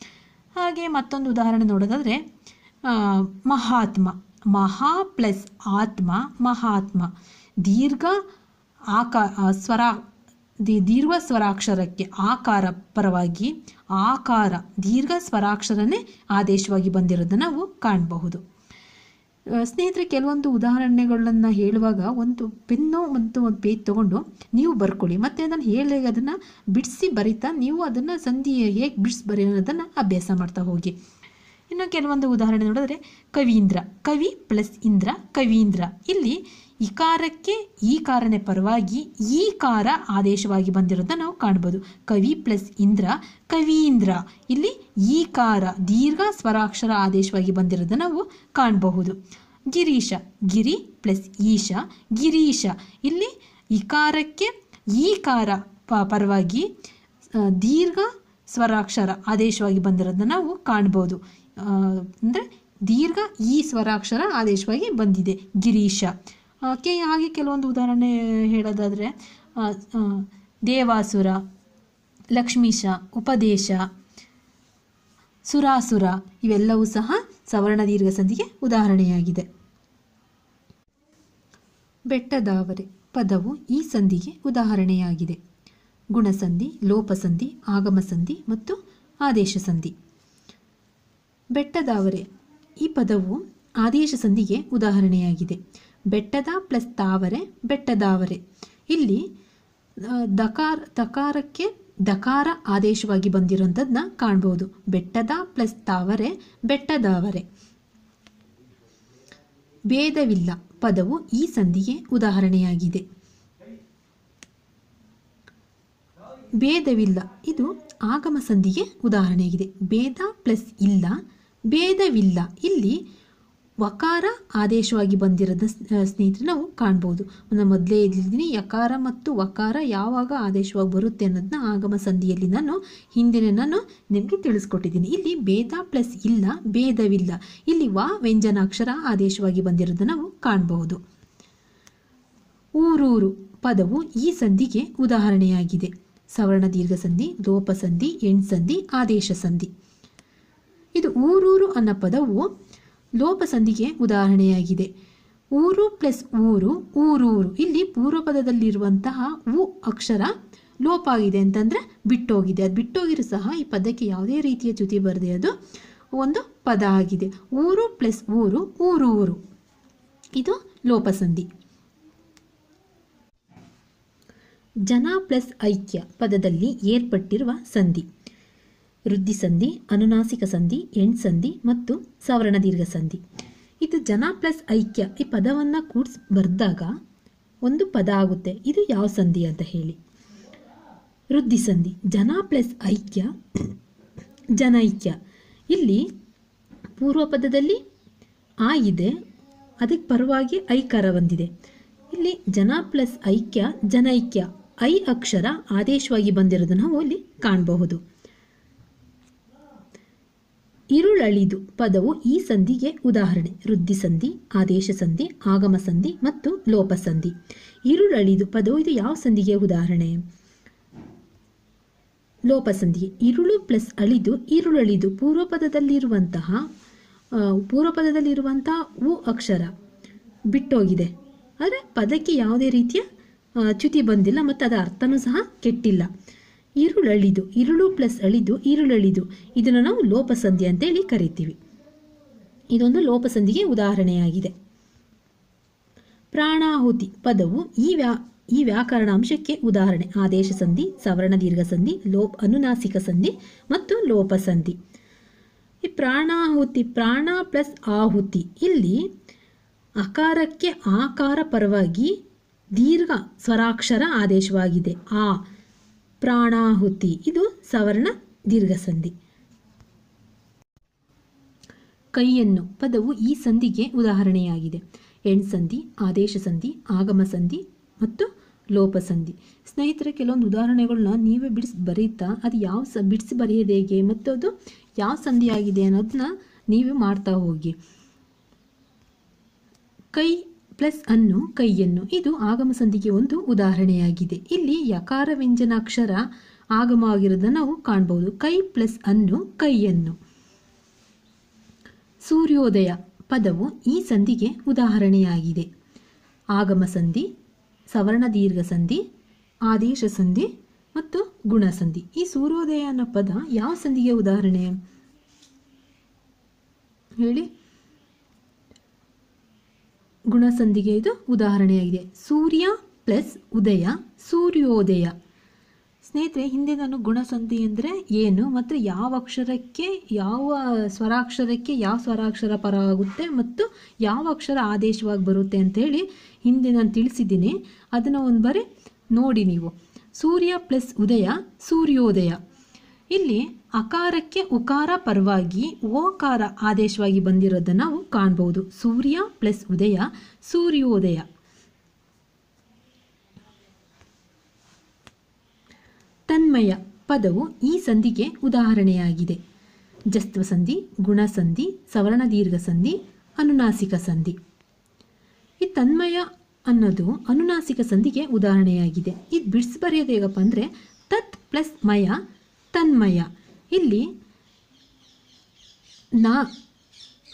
ಹಾಗೆ ಮತ್ತೊಂದು ಉದಾಹರಣೆ ನೋಡೋದಾದರೆ ಮಹಾತ್ಮ. ಮಹಾ ಪ್ಲಸ್ ಆತ್ಮ, ಮಹಾತ್ಮ. ದೀರ್ಘ ಆಕಾರ ಸ್ವರ, ದಿ, ದೀರ್ಘ ಸ್ವರಾಕ್ಷರಕ್ಕೆ ಆಕಾರ ಪರವಾಗಿ ಆಕಾರ, ದೀರ್ಘ ಸ್ವರಾಕ್ಷರನೇ ಆದೇಶವಾಗಿ ಬಂದಿರೋದನ್ನು ನಾವು ಕಾಣಬಹುದು. ಸ್ನೇಹಿತರೆ, ಕೆಲವೊಂದು ಉದಾಹರಣೆಗಳನ್ನು ಹೇಳುವಾಗ ಒಂದು ಪೆನ್ನು ಮತ್ತು ಒಂದು ಪೇಜ್ ತೊಗೊಂಡು ನೀವು ಬರ್ಕೊಳ್ಳಿ. ಮತ್ತು ನಾನು ಹೇಳಿ, ಅದನ್ನು ಬಿಡಿಸಿ ಬರಿತಾ ನೀವು ಅದನ್ನು ಸಂಧಿ ಹೇಗೆ ಬಿಡಿಸಿ ಬರೆಯೋದನ್ನು ಅಭ್ಯಾಸ ಮಾಡ್ತಾ ಹೋಗಿ. ಇನ್ನು ಕೆಲವೊಂದು ಉದಾಹರಣೆ ನೋಡಿದ್ರೆ, ಕವೀಂದ್ರ. ಕವಿ ಪ್ಲಸ್ ಇಂದ್ರ, ಕವೀಂದ್ರ. ಇಲ್ಲಿ ಇಕಾರಕ್ಕೆ ಈ ಕಾರನೇ ಪರವಾಗಿ ಈ ಕಾರ ಆದೇಶವಾಗಿ ಬಂದಿರೋದನ್ನು ನಾವು ಕಾಣ್ಬೋದು. ಕವಿ ಪ್ಲಸ್ ಇಂದ್ರ, ಕವೀಂದ್ರ. ಇಲ್ಲಿ ಈ ಕಾರ ದೀರ್ಘ ಸ್ವರಾಕ್ಷರ ಆದೇಶವಾಗಿ ಬಂದಿರೋದನ್ನು ನಾವು ಕಾಣಬಹುದು. ಗಿರೀಶ, ಗಿರಿ ಪ್ಲಸ್ ಈಶ, ಗಿರೀಶ. ಇಲ್ಲಿ ಇಕಾರಕ್ಕೆ ಈ ಕಾರ ಪ- ಪರವಾಗಿ ದೀರ್ಘ ಸ್ವರಾಕ್ಷರ ಆದೇಶವಾಗಿ ಬಂದಿರೋದನ್ನ ನಾವು ಕಾಣ್ಬೋದು. ಅಂದರೆ ದೀರ್ಘ ಈ ಸ್ವರಾಕ್ಷರ ಆದೇಶವಾಗಿ ಬಂದಿದೆ. ಗಿರೀಶ. ಕೆ, ಹಾಗೆ ಕೆಲವೊಂದು ಉದಾಹರಣೆ ಹೇಳೋದಾದರೆ ದೇವಾಸುರ, ಲಕ್ಷ್ಮೀಶ, ಉಪದೇಶ, ಸುರಾಸುರ, ಇವೆಲ್ಲವೂ ಸಹ ಸವರ್ಣ ದೀರ್ಘ ಸಂಧಿಗೆ ಉದಾಹರಣೆಯಾಗಿದೆ. ಬೆಟ್ಟದಾವರೆ ಪದವು ಈ ಸಂಧಿಗೆ ಉದಾಹರಣೆಯಾಗಿದೆ. ಗುಣಸಂಧಿ, ಲೋಪಸಂಧಿ ಆಗಮ ಸಂಧಿ ಮತ್ತು ಆದೇಶ ಸಂಧಿ ಬೆಟ್ಟದಾವರೆ ಈ ಪದವು ಆದೇಶ ಸಂಧಿಗೆ ಉದಾಹರಣೆಯಾಗಿದೆ. ಬೆಟ್ಟದ ಪ್ಲಸ್ ತಾವರೆ, ಬೆಟ್ಟದಾವರೆ. ಇಲ್ಲಿ ದಕಾರ ತಕಾರಕ್ಕೆ ದಕಾರ ಆದೇಶವಾಗಿ ಬಂದಿರೋಂಥದ್ದನ್ನ ಕಾಣ್ಬೋದು. ಬೆಟ್ಟದ ಪ್ಲಸ್ ತಾವರೆ, ಬೆಟ್ಟದಾವರೆ. ಭೇದವಿಲ್ಲ. ಪದವು ಈ ಸಂಧಿಗೆ ಉದಾಹರಣೆಯಾಗಿದೆ. ಭೇದವಿಲ್ಲ. ಇದು ಆಗಮ ಸಂಧಿಗೆ ಉದಾಹರಣೆಯಾಗಿದೆ. ಭೇದ ಪ್ಲಸ್ ಇಲ್ಲ. ಭೇದವಿಲ್ಲ. ಇಲ್ಲಿ ವಕಾರ ಆದೇಶವಾಗಿ ಬಂದಿರೋದ ಸ್ನೇಹಿತರೆ ನಾವು ಕಾಣ್ಬೋದು. ನಾನು ಮೊದಲೇ ಇದ್ದೀನಿ ಯಕಾರ ಮತ್ತು ವಕಾರ ಯಾವಾಗ ಆದೇಶವಾಗಿ ಬರುತ್ತೆ ಅನ್ನೋದನ್ನ ಆಗಮ ಸಂಧಿಯಲ್ಲಿ ನಾನು, ಹಿಂದಿನ ನಾನು ನಿಮಗೆ ತಿಳಿಸ್ಕೊಟ್ಟಿದ್ದೀನಿ. ಇಲ್ಲಿ ಭೇದ ಪ್ಲಸ್ ಇಲ್ಲ, ಭೇದವಿಲ್ಲ. ಇಲ್ಲಿ ವ, ವ್ಯಂಜನಾಕ್ಷರ ಆದೇಶವಾಗಿ ಬಂದಿರೋದನ್ನ ನಾವು ಕಾಣಬಹುದು ಊರೂರು ಪದವು ಈ ಸಂಧಿಗೆ ಉದಾಹರಣೆಯಾಗಿದೆ. ಸವರ್ಣ ದೀರ್ಘ ಸಂಧಿ ಲೋಪ ಸಂಧಿ ಎಣ್ಸಂಧಿ ಆದೇಶ ಸಂಧಿ. ಇದು ಊರೂರು ಅನ್ನೋ ಪದವು ಲೋಪ ಸಂಧಿಗೆ ಉದಾಹರಣೆಯಾಗಿದೆ. ಊರು ಪ್ಲಸ್ ಊರು, ಊರೂರು. ಇಲ್ಲಿ ಪೂರ್ವ ಪದದಲ್ಲಿರುವಂತಹ ಉ ಅಕ್ಷರ ಲೋಪ ಆಗಿದೆ ಅಂತಂದರೆ ಬಿಟ್ಟೋಗಿದೆ. ಅದು ಬಿಟ್ಟೋಗಿರೋ ಸಹ ಈ ಪದಕ್ಕೆ ಯಾವುದೇ ರೀತಿಯ ಚ್ಯುತಿ ಬರದೆ ಅದು ಒಂದು ಪದ ಆಗಿದೆ. ಊರು ಪ್ಲಸ್ ಊರು, ಊರೂರು. ಇದು ಲೋಪಸಂಧಿ. ಜನ ಪ್ಲಸ್ ಐಕ್ಯ ಪದದಲ್ಲಿ ಏರ್ಪಟ್ಟಿರುವ ಸಂಧಿ. ವೃದ್ಧಿ ಸಂಧಿ, ಅನುನಾಸಿಕ ಸಂಧಿ ಎಣ್ಸಂಧಿ ಮತ್ತು ಸವರ್ಣ ದೀರ್ಘ ಸಂಧಿ. ಇದು ಜನ ಪ್ಲಸ್ ಐಕ್ಯ ಈ ಪದವನ್ನು ಕೂಡಿಸ್ ಬರೆದಾಗ ಒಂದು ಪದ ಆಗುತ್ತೆ. ಇದು ಯಾವ ಸಂಧಿ ಅಂತ ಹೇಳಿ. ವೃದ್ಧಿ ಸಂಧಿ, ಜನ ಪ್ಲಸ್ ಐಕ್ಯ ಜನೈಕ್ಯ ಇಲ್ಲಿ ಪೂರ್ವ ಪದದಲ್ಲಿ ಆ ಇದೆ, ಅದಕ್ಕೆ ಪರವಾಗಿ ಐಕಾರ ಬಂದಿದೆ. ಇಲ್ಲಿ ಜನ ಪ್ಲಸ್ ಐಕ್ಯ ಜನೈಕ್ಯ ಐ ಅಕ್ಷರ ಆದೇಶವಾಗಿ ಬಂದಿರೋದನ್ನು ನಾವು ಇಲ್ಲಿ ಕಾಣಬಹುದು. ಇರುಳಳಿದು ಪದವು ಈ ಸಂಧಿಗೆ ಉದಾಹರಣೆ. ವೃದ್ಧಿ ಸಂಧಿ ಆದೇಶ ಸಂಧಿ ಆಗಮ ಸಂಧಿ ಮತ್ತು ಲೋಪ ಸಂಧಿ ಇರುಳಳಿದು ಪದವು ಇದು ಯಾವ ಸಂಧಿಗೆ ಉದಾಹರಣೆ? ಲೋಪ ಲೋಪಸಂಧಿ ಇರುಳು ಪ್ಲಸ್ ಅಳಿದು, ಇರುಳಳಿದು ಪೂರ್ವಪದದಲ್ಲಿರುವಂತಹ ಪೂರ್ವಪದದಲ್ಲಿರುವಂತಹ ಉ ಅಕ್ಷರ ಬಿಟ್ಟೋಗಿದೆ. ಆದರೆ ಪದಕ್ಕೆ ಯಾವುದೇ ರೀತಿಯ ಚ್ಯುತಿ ಬಂದಿಲ್ಲ ಮತ್ತು ಅದರ ಅರ್ಥನೂ ಸಹ ಕೆಟ್ಟಿಲ್ಲ. ಈರುಳಳಿದು ಇರುಳು ಪ್ಲಸ್ ಅಳಿದು, ಇರುಳಳಿದು. ಇದನ್ನು ನಾವು ಲೋಪಸಂಧಿ ಅಂತೇಳಿ ಕರಿತೀವಿ. ಇದೊಂದು ಲೋಪಸಂಧಿಗೆ ಉದಾಹರಣೆಯಾಗಿದೆ. ಪ್ರಾಣಾಹುತಿ ಪದವು ಈ ವ್ಯಾ, ಈ ವ್ಯಾಕರಣಾಂಶಕ್ಕೆ ಉದಾಹರಣೆ. ಆದೇಶ ಸಂಧಿ, ಸವರ್ಣ ದೀರ್ಘ ಸಂಧಿ, ಲೋಪ ಅನುನಾಸಿಕ ಸಂಧಿ ಮತ್ತು ಲೋಪಸಂಧಿ. ಈ ಪ್ರಾಣಾಹುತಿ, ಪ್ರಾಣ ಪ್ಲಸ್ ಆಹುತಿ ಇಲ್ಲಿ ಅಕಾರಕ್ಕೆ ಆಕಾರ ಪರವಾಗಿ ದೀರ್ಘ ಸ್ವರಾಕ್ಷರ ಆದೇಶವಾಗಿದೆ. ಆ ಪ್ರಾಣಾಹುತಿ. ಇದು ಸವರ್ಣ ದೀರ್ಘ ಸಂಧಿ ಕೈಯನ್ನು, ಪದವು ಈ ಸಂಧಿಗೆ ಉದಾಹರಣೆಯಾಗಿದೆ. ಎಣ್ಸಂಧಿ ಆದೇಶ ಸಂಧಿ ಆಗಮ ಸಂಧಿ ಮತ್ತು ಲೋಪಸಂಧಿ. ಸ್ನೇಹಿತರೆ, ಕೆಲವೊಂದು ಉದಾಹರಣೆಗಳನ್ನ ನೀವೇ ಬಿಡಿಸಿ ಬರೀತಾ, ಅದು ಯಾವ ಸ, ಬಿಡಿಸಿ ಬರೆಯೋದು ಹೇಗೆ ಮತ್ತು ಅದು ಯಾವ ಸಂಧಿ ಆಗಿದೆ ಅನ್ನೋದನ್ನ ನೀವೇ ಮಾಡ್ತಾ ಹೋಗಿ. ಕೈ ಪ್ಲಸ್ ಅನ್ನು ಕೈಯನ್ನು. ಇದು ಆಗಮ ಸಂಧಿಗೆ ಒಂದು ಉದಾಹರಣೆಯಾಗಿದೆ. ಇಲ್ಲಿ ಯಕಾರ ವ್ಯಂಜನಾಕ್ಷರ ಆಗಮವಾಗಿರೋದನ್ನು ನಾವು ಕಾಣಬಹುದು ಕೈ ಪ್ಲಸ್ ಅನ್ನು ಕೈಯನ್ನು. ಸೂರ್ಯೋದಯ ಪದವು ಈ ಸಂಧಿಗೆ ಉದಾಹರಣೆಯಾಗಿದೆ. ಆಗಮ ಸಂಧಿ, ಸವರ್ಣ ದೀರ್ಘ ಸಂಧಿ, ಆದೇಶ ಸಂಧಿ ಮತ್ತು ಗುಣ ಸಂಧಿ. ಈ ಸೂರ್ಯೋದಯ ಅನ್ನೋ ಪದ ಯಾವ ಸಂಧಿಗೆ ಉದಾಹರಣೆ? ಹೇಳಿ. ಗುಣಸಂಧಿಗೆ ಇದು ಉದಾಹರಣೆಯಾಗಿದೆ. ಸೂರ್ಯ ಪ್ಲಸ್ ಉದಯ, ಸೂರ್ಯೋದಯ. ಸ್ನೇಹಿತರೆ, ಹಿಂದೆ ನಾನು ಗುಣಸಂಧಿ ಅಂದರೆ ಏನು, ಮತ್ತು ಯಾವ ಅಕ್ಷರಕ್ಕೆ, ಯಾವ ಸ್ವರಾಕ್ಷರಕ್ಕೆ, ಯಾವ ಸ್ವರಾಕ್ಷರ ಪರ ಆಗುತ್ತೆ, ಮತ್ತು ಯಾವ ಅಕ್ಷರ ಆದೇಶವಾಗಿ ಬರುತ್ತೆ ಅಂತೇಳಿ ಹಿಂದೆ ನಾನು ತಿಳಿಸಿದ್ದೀನಿ. ಅದನ್ನು ಒಂದು ಬಾರಿ ನೋಡಿ ನೀವು. ಸೂರ್ಯ ಪ್ಲಸ್ ಉದಯ, ಸೂರ್ಯೋದಯ. ಇಲ್ಲಿ ಅಕಾರಕ್ಕೆ ಉಕಾರ ಪರವಾಗಿ ಓಕಾರ ಆದೇಶವಾಗಿ ಬಂದಿರೋದನ್ನು ನಾವು ಕಾಣ್ಬೋದು. ಸೂರ್ಯ ಪ್ಲಸ್ ಉದಯ, ಸೂರ್ಯೋದಯ. ತನ್ಮಯ ಪದವು ಈ ಸಂಧಿಗೆ ಉದಾಹರಣೆಯಾಗಿದೆ. ಜಸ್ತ್ವ ಸಂಧಿ ಗುಣಸಂಧಿ ಸವರ್ಣ ದೀರ್ಘ ಸಂಧಿ, ಅನುನಾಸಿಕ ಸಂಧಿ. ಈ ತನ್ಮಯ ಅನ್ನೋದು ಅನುನಾಸಿಕ ಸಂಧಿಗೆ ಉದಾಹರಣೆಯಾಗಿದೆ. ಇದು ಬಿಡಿಸಿ ಬರೆಯೋದು ಹೇಗಪ್ಪ ಅಂದರೆ ತತ್ ಪ್ಲಸ್ ಮಯ ತನ್ಮಯ. ಇಲ್ಲಿ ನಾ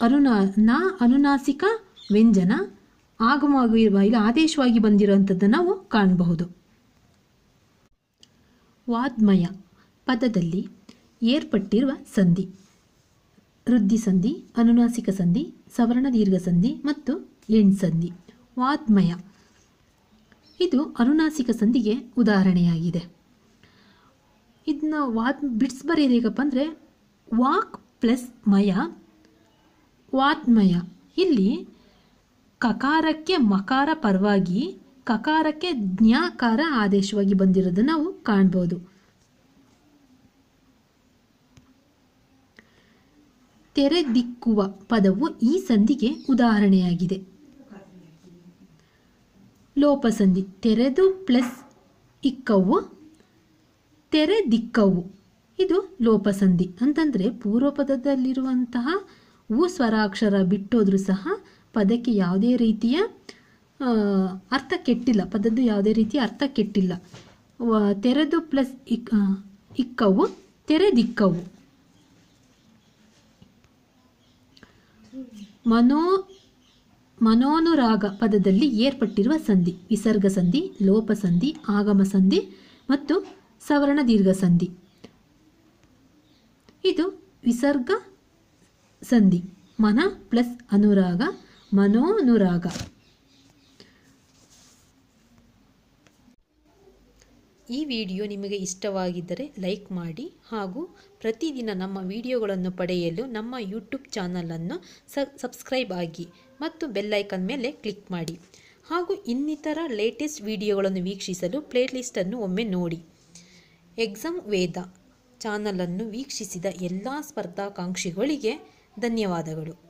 ಅನುನಾ ನಾ ಅನುನಾಸಿಕ ವ್ಯಂಜನ ಆಗಮವಾಗಿರುವ ಇಲ್ಲಿ, ಆದೇಶವಾಗಿ ಬಂದಿರುವಂಥದ್ದನ್ನು ನಾವು ಕಾಣಬಹುದು. ವಾದ್ಮಯ ಪದದಲ್ಲಿ ಏರ್ಪಟ್ಟಿರುವ ಸಂಧಿ, ವೃದ್ಧಿ ಸಂಧಿ, ಅನುನಾಸಿಕ ಸಂಧಿ, ಸವರ್ಣ ದೀರ್ಘ ಸಂಧಿ ಮತ್ತು ಎಣ್ಸಂಧಿ ವಾದ್ಮಯ, ಇದು ಅನುನಾಸಿಕ ಸಂಧಿಗೆ ಉದಾಹರಣೆಯಾಗಿದೆ. ಇದನ್ನ ವಾತ್ ಬಿಡ್ಸ್ ಬರೆಯೋದು ಹೇಗಪ್ಪ ಅಂದರೆ, ವಾಕ್ ಪ್ಲಸ್ ಮಯ, ವಾತ್ಮಯ. ಇಲ್ಲಿ ಕಕಾರಕ್ಕೆ ಮಕಾರ ಪರವಾಗಿ, ಕಕಾರಕ್ಕೆ ಜ್ಞಾಕಾರ ಆದೇಶವಾಗಿ ಬಂದಿರೋದನ್ನು ನಾವು ಕಾಣ್ಬೋದು. ತೆರೆದಿಕ್ಕುವ ಪದವು ಈ ಸಂಧಿಗೆ ಉದಾಹರಣೆಯಾಗಿದೆ. ಲೋಪಸಂಧಿ. ತೆರೆದು ಪ್ಲಸ್ ಇಕ್ಕವು ತೆರೆದಿಕ್ಕವು ಇದು ಲೋಪಸಂಧಿ. ಅಂತಂದರೆ ಪೂರ್ವಪದದಲ್ಲಿರುವಂತಹ ಉ ಸ್ವರಾಕ್ಷರ ಬಿಟ್ಟೋದ್ರೂ ಸಹ ಪದಕ್ಕೆ ಯಾವುದೇ ರೀತಿಯ ಅರ್ಥ ಕೆಟ್ಟಿಲ್ಲ. ಪದದ್ದು ಯಾವುದೇ ರೀತಿಯ ಅರ್ಥ ಕೆಟ್ಟಿಲ್ಲ. ತೆರೆದು ಪ್ಲಸ್ ಇಕ್ ಇಕ್ಕವು ತೆರೆದಿಕ್ಕವು ಮನೋ, ಮನೋನುರಾಗ ಪದದಲ್ಲಿ ಏರ್ಪಟ್ಟಿರುವ ಸಂಧಿ. ವಿಸರ್ಗ ಸಂಧಿ ಲೋಪ ಸಂಧಿ ಆಗಮ ಸಂಧಿ ಮತ್ತು ಸವರ್ಣ ದೀರ್ಘ ಸಂಧಿ ಇದು ವಿಸರ್ಗ ಸಂಧಿ. ಮನ ಪ್ಲಸ್ ಅನುರಾಗ, ಮನೋನುರಾಗ. ಈ ವಿಡಿಯೋ ನಿಮಗೆ ಇಷ್ಟವಾಗಿದ್ದರೆ ಲೈಕ್ ಮಾಡಿ ಹಾಗೂ ಪ್ರತಿದಿನ ನಮ್ಮ ವಿಡಿಯೋಗಳನ್ನು ಪಡೆಯಲು ನಮ್ಮ ಯೂಟ್ಯೂಬ್ ಚಾನಲನ್ನು ಸಬ್ಸ್ಕ್ರೈಬ್ ಆಗಿ ಮತ್ತು ಬೆಲ್ಲೈಕನ್ ಮೇಲೆ ಕ್ಲಿಕ್ ಮಾಡಿ ಹಾಗೂ ಇನ್ನಿತರ ಲೇಟೆಸ್ಟ್ ವಿಡಿಯೋಗಳನ್ನು ವೀಕ್ಷಿಸಲು ಪ್ಲೇಲಿಸ್ಟನ್ನು ಒಮ್ಮೆ ನೋಡಿ. ಎಕ್ಸಾಮ್ ವೇದ ಚಾನಲನ್ನು ವೀಕ್ಷಿಸಿದ ಎಲ್ಲ ಸ್ಪರ್ಧಾಕಾಂಕ್ಷಿಗಳಿಗೆ ಧನ್ಯವಾದಗಳು.